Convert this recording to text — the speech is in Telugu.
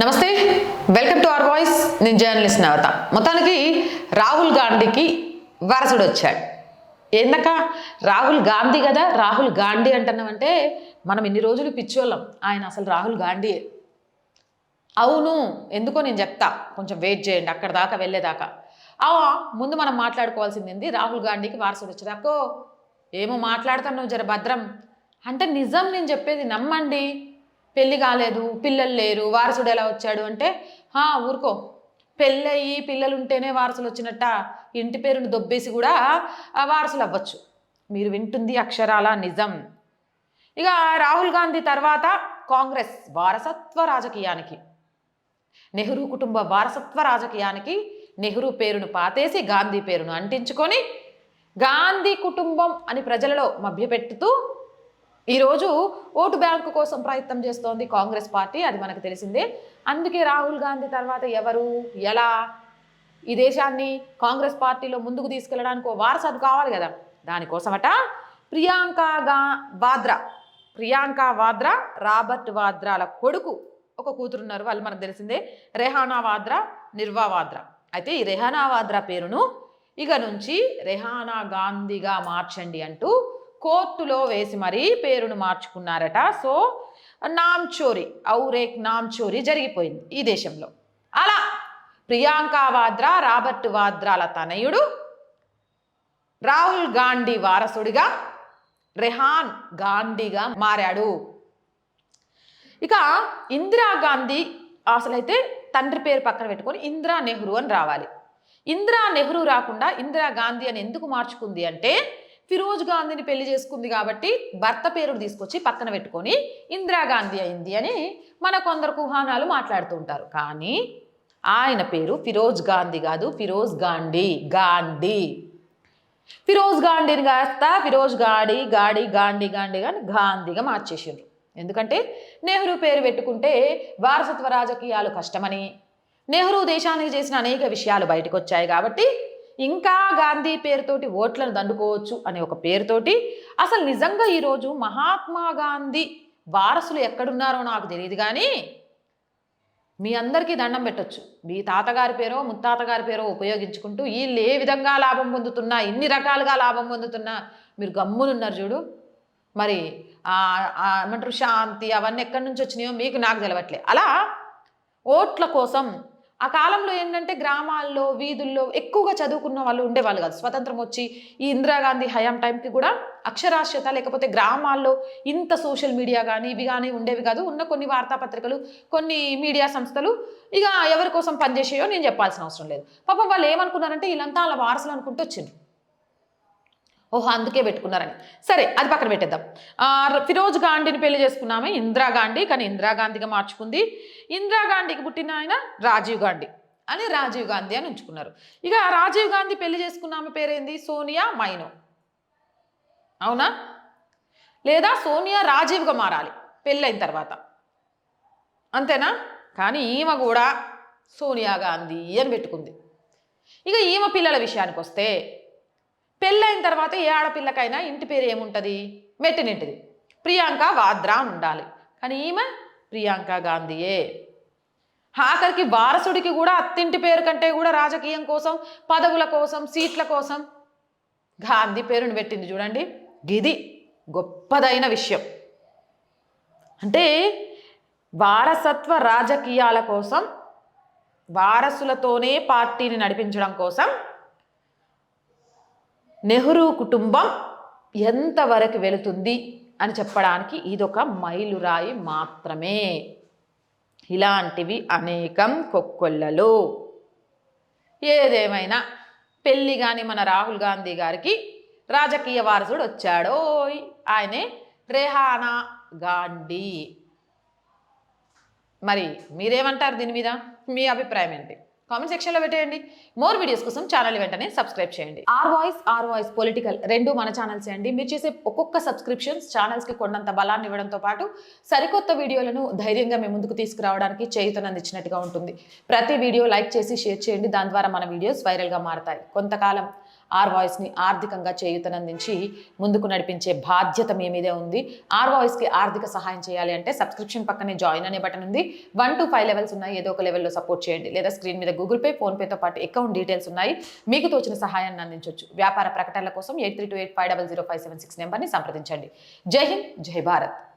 నమస్తే వెల్కమ్ టు అవర్ వాయిస్. నేను జర్నలిస్ట్ నవత. మొత్తానికి రాహుల్ గాంధీకి వారసుడు వచ్చాడు. ఎందుక రాహుల్ గాంధీ కదా రాహుల్ గాంధీ అంటున్నామంటే మనం ఇన్ని రోజులు పిచ్చోళ్ళం. ఆయన అసలు రాహుల్ గాంధీయే. అవును ఎందుకో నేను చెప్తా. కొంచెం వెయిట్ చేయండి అక్కడ దాకా వెళ్ళేదాకా. ఆ ముందు మనం మాట్లాడుకోవాల్సింది ఏంది? రాహుల్ గాంధీకి వారసుడు వచ్చాడు. అక్కో ఏమో మాట్లాడుతున్నావు జర భద్రం. అంటే నిజం నేను చెప్పేది నమ్మండి. పెళ్ళి కాలేదు పిల్లలు లేరు వారసుడు ఎలా వచ్చాడు అంటే "హా, ఊరుకో. పెళ్ళయి పిల్లలు ఉంటేనే వారసులు వచ్చినట్ట? ఇంటి పేరును దొబ్బేసి కూడా ఆ వారసులు అవ్వచ్చు. మీరు వింటుంది అక్షరాల నిజం. ఇక రాహుల్ గాంధీ తర్వాత కాంగ్రెస్ వారసత్వ రాజకీయానికి. నెహ్రూ కుటుంబ వారసత్వ రాజకీయానికి నెహ్రూ పేరును పాతేసి గాంధీ పేరును అంటించుకొని గాంధీ కుటుంబం అని ప్రజలలో మభ్యపెట్టుతూ ఈరోజు ఓటు బ్యాంకు కోసం ప్రయత్నం చేస్తోంది కాంగ్రెస్ పార్టీ అది మనకు తెలిసిందే. అందుకే రాహుల్ గాంధీ తర్వాత ఎవరు ఎలా? ఈ దేశాన్ని కాంగ్రెస్ పార్టీలో ముందుకు తీసుకెళ్ళడానికి ఓ వారసత్వం కావాలి కదా. దానికోసమట ప్రియాంక గా వాద్రా ప్రియాంక వాద్రా రాబర్ట్ వాద్రాల కొడుకు ఒక కూతురున్నారు వాళ్ళు మనకు తెలిసిందే. రెహానా వాద్రా నిర్వా వాద్రా. అయితే ఈ రెహానా వాద్రా పేరును ఇక నుంచి రెహానా గాంధీగా మార్చండి అంటూ కోర్టులో వేసి మరీ పేరును మార్చుకున్నారట. సో నామ్ చోరీ ఔరేక్ నామ్ చోరీ జరిగిపోయింది ఈ దేశంలో. అలా ప్రియాంక వాద్రా రాబర్ట్ వాద్రాల తనయుడు రాహుల్ గాంధీ వారసుడిగా రెహాన్ గాంధీగా మారాడు. ఇక ఇందిరాగాంధీ అసలైతే తండ్రి పేరు పక్కన పెట్టుకొని ఇందిరా నెహ్రూ అని రావాలి. ఇందిరా నెహ్రూ రాకుండా ఇందిరా గాంధీ అని ఎందుకు మార్చుకుంది అంటే ఫిరోజ్ గాంధీని పెళ్ళి చేసుకుంది కాబట్టి భర్త పేరును తీసుకొచ్చి పక్కన పెట్టుకొని ఇందిరాగాంధీ అయింది అని మన కొందరు కుహానాలు మాట్లాడుతూ ఉంటారు. కానీ ఆయన పేరు ఫిరోజ్ గాంధీ కాదు ఫిరోజ్ గాంధీ గాంధీ. ఫిరోజ్ గాంధీని కాస్త ఫిరోజ్ గాడి గాడి గాంధీ గాంధీ కానీ గాంధీగా మార్చేసిండ్రు. ఎందుకంటే నెహ్రూ పేరు పెట్టుకుంటే వారసత్వ రాజకీయాలు కష్టమని నెహ్రూ దేశానికి చేసిన అనేక విషయాలు బయటకు వచ్చాయి కాబట్టి ఇంకా గాంధీ పేరుతోటి ఓట్లను దండుకోవచ్చు అనే ఒక పేరుతోటి అసలు నిజంగా ఈరోజు మహాత్మా గాంధీ వారసులు ఎక్కడున్నారో నాకు తెలియదు కానీ మీ అందరికీ దండం పెట్టొచ్చు. మీ తాతగారి పేరో ముత్తాతగారి పేరో ఉపయోగించుకుంటూ వీళ్ళు ఏ విధంగా లాభం పొందుతున్నా ఎన్ని రకాలుగా లాభం పొందుతున్నా మీరు గమ్మునున్నారు చూడు. మరి ఏమంటారు శాంతి అవన్నీ ఎక్కడి నుంచి వచ్చినాయో మీకు నాకు తెలవట్లే. అలా ఓట్ల కోసం ఆ కాలంలో ఏంటంటే గ్రామాల్లో వీధుల్లో ఎక్కువగా చదువుకున్న వాళ్ళు ఉండేవాళ్ళు కాదు. స్వతంత్రం వచ్చి ఈ ఇందిరాగాంధీ హయాం టైంకి కూడా అక్షరాస్యత లేకపోతే గ్రామాల్లో ఇంత సోషల్ మీడియా కానీ ఇవి కానీ ఉండేవి కాదు. ఉన్న కొన్ని వార్తాపత్రికలు కొన్ని మీడియా సంస్థలు ఇక ఎవరి కోసం పనిచేసేయో నేను చెప్పాల్సిన అవసరం లేదు. పాపం వాళ్ళు ఏమనుకున్నారంటే వీళ్ళంతా వాళ్ళ వారసులు అనుకుంటూ వచ్చిండ్రు. ఓహో అందుకే పెట్టుకున్నారని. సరే అది పక్కన పెట్టేద్దాం. ఆ, ఫిరోజ్ గాంధీని పెళ్ళి చేసుకున్నామే ఇందిరాగాంధీ కానీ ఇందిరాగాంధీగా మార్చుకుంది. ఇందిరాగాంధీకి పుట్టిన ఆయన రాజీవ్ గాంధీ అని రాజీవ్ గాంధీ అని ఉంచుకున్నారు. ఇక రాజీవ్ గాంధీ పెళ్ళి చేసుకున్నామె పేరేంది? సోనియా మైనో. అవునా? లేదా సోనియా రాజీవ్గా మారాలి పెళ్ళైన తర్వాత. అంతేనా? కానీ ఈమె కూడా సోనియా గాంధీ అని పెట్టుకుంది. ఇక ఈమె పిల్లల విషయానికి వస్తే పెళ్ళైన తర్వాత ఏ ఆడపిల్లకైనా ఇంటి పేరు ఏముంటుంది? మెట్టినింటిది. ప్రియాంక వాద్రా అని ఉండాలి. కానీ ఈమె ప్రియాంక గాంధీయే. ఆఖరికి వారసుడికి కూడా అత్తింటి పేరు కంటే కూడా రాజకీయం కోసం పదవుల కోసం సీట్ల కోసం గాంధీ పేరుని పెట్టింది చూడండి. గిది గొప్పదైన విషయం. అంటే వారసత్వ రాజకీయాల కోసం వారసులతోనే పార్టీని నడిపించడం కోసం నెహ్రూ కుటుంబం ఎంతవరకు వెళుతుంది అని చెప్పడానికి ఇదొక మైలురాయి మాత్రమే. ఇలాంటివి అనేకం కొక్కొల్లలు ఏదేమైనా పెళ్ళి కానీ మన రాహుల్ గాంధీ గారికి రాజకీయ వారసుడు వచ్చాడో ఆయనే రెహానా గాంధీ. మరి మీరేమంటారు దీని మీద? మీ అభిప్రాయం ఏంటి? కామెంట్ సెక్షన్లో పెట్టేయండి. మోర్ వీడియోస్ కోసం ఛానల్ వెంటనే సబ్స్క్రైబ్ చేయండి. R voice R voice political రెండు మన ఛానల్స్ అండి. మీరు చేసే ఒక్కొక్క సబ్స్క్రిప్షన్స్ ఛానల్స్కి కొండంత బలాన్ని ఇవ్వడంతో పాటు సరికొత్త వీడియోలను ధైర్యంగా మీ ముందుకు తీసుకురావడానికి చేయుతనందించినట్టుగా ఉంటుంది. ప్రతి వీడియో లైక్ చేసి షేర్ చేయండి. దాని ద్వారా మన వీడియోస్ వైరల్గా మారతాయి. కొంతకాలం ఆర్ వాయిస్ని ఆర్థికంగా చేయూతనందించి ముందుకు నడిపించే బాధ్యత మీ మీదే ఉంది. ఆర్ వాయిస్కి ఆర్థిక సహాయం చేయాలి అంటే సబ్స్క్రిప్షన్ పక్కనే జాయిన్ అనే బటన్ ఉంది. వన్ టు ఫైవ్ లెవెల్స్ ఉన్నాయి. ఏదో ఒక లెవెల్లో సపోర్ట్ చేయండి. లేదా స్క్రీన్ మీద గూగుల్ పే ఫోన్పేతో పాటు అకౌంట్ డీటెయిల్స్ ఉన్నాయి. మీకు తోచిన సహాయాన్ని అందించవచ్చు వ్యాపార ప్రకటనల కోసం eight three two eight five double zero five seven six నెంబర్ని సంప్రదించండి. జై హింద్ జై భారత్.